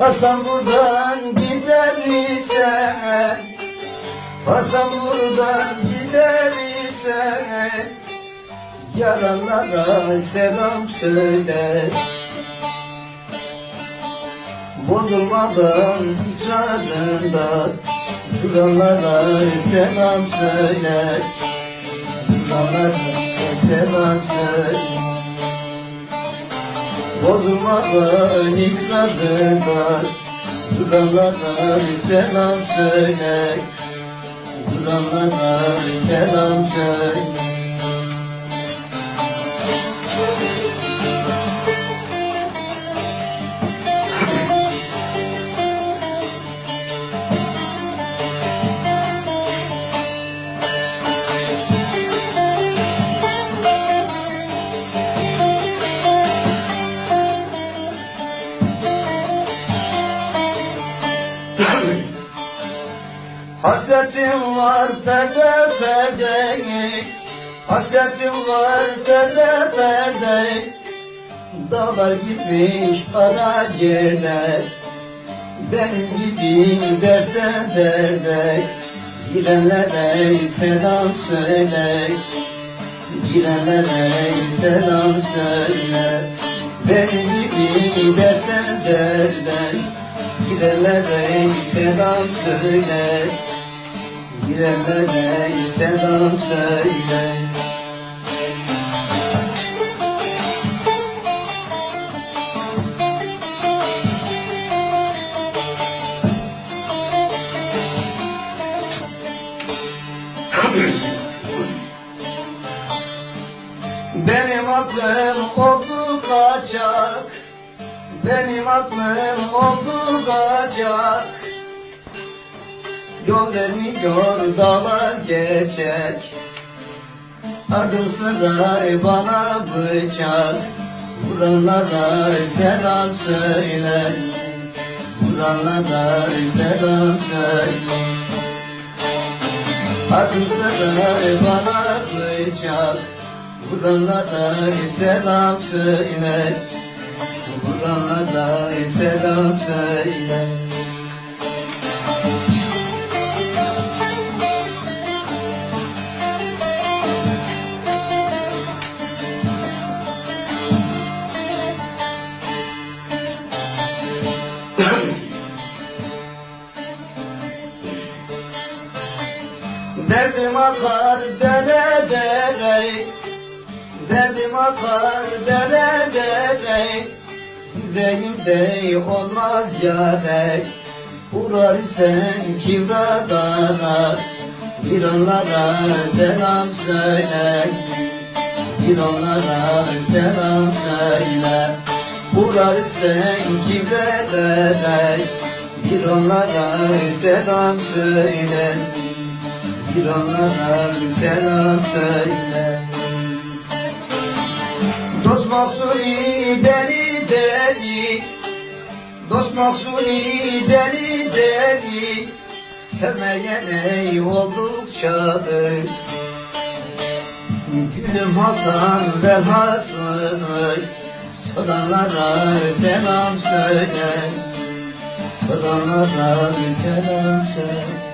Hasan buradan gider ise Hasan buradan gider ise Yaralara selam söyle. Bozulmadan çağrında Duranlara selam söyle. Duranlara selam söyle Bozulmadan ikrarında Duranlara selam söyle Duranlara selam söyle Hasretim var perde perde. Hasretim var perde perde. Dağlar gitmiş ara yerler. Benim gibi derde derde. Girenlere selam söyle. Girenlere selam söyle. Benim gibi derde derde. Girenlere selam söyle Girenlere selam söyle. Benim aklım oldu kaçak. Benim aklım oldu kaçak Yol vermiyor dağlar geçek Ardım sıra bana bıçak. Vuranlara selam söyle. Vuranlara selam söyle. Ardım sıra bana bıçak. Vuranlara selam söyle. Vuranlara selam söyle akar dere dere. Derdim akar dere dere. Deyim dey olmaz yare Uğrar sen kibra darar. Bir onlara selam söyle. Bir onlara selam söyle. Uğrar sen kibra darar. Bir onlara selam söyle bir onlara selam söyle. Dost Mahsuni deli deli. Dost Mahsuni deli deli. Sevmeyene oldukçadır Gülüm Hasan ve Hasan'ı Soranlara selam söyle. Soranlara selam söyle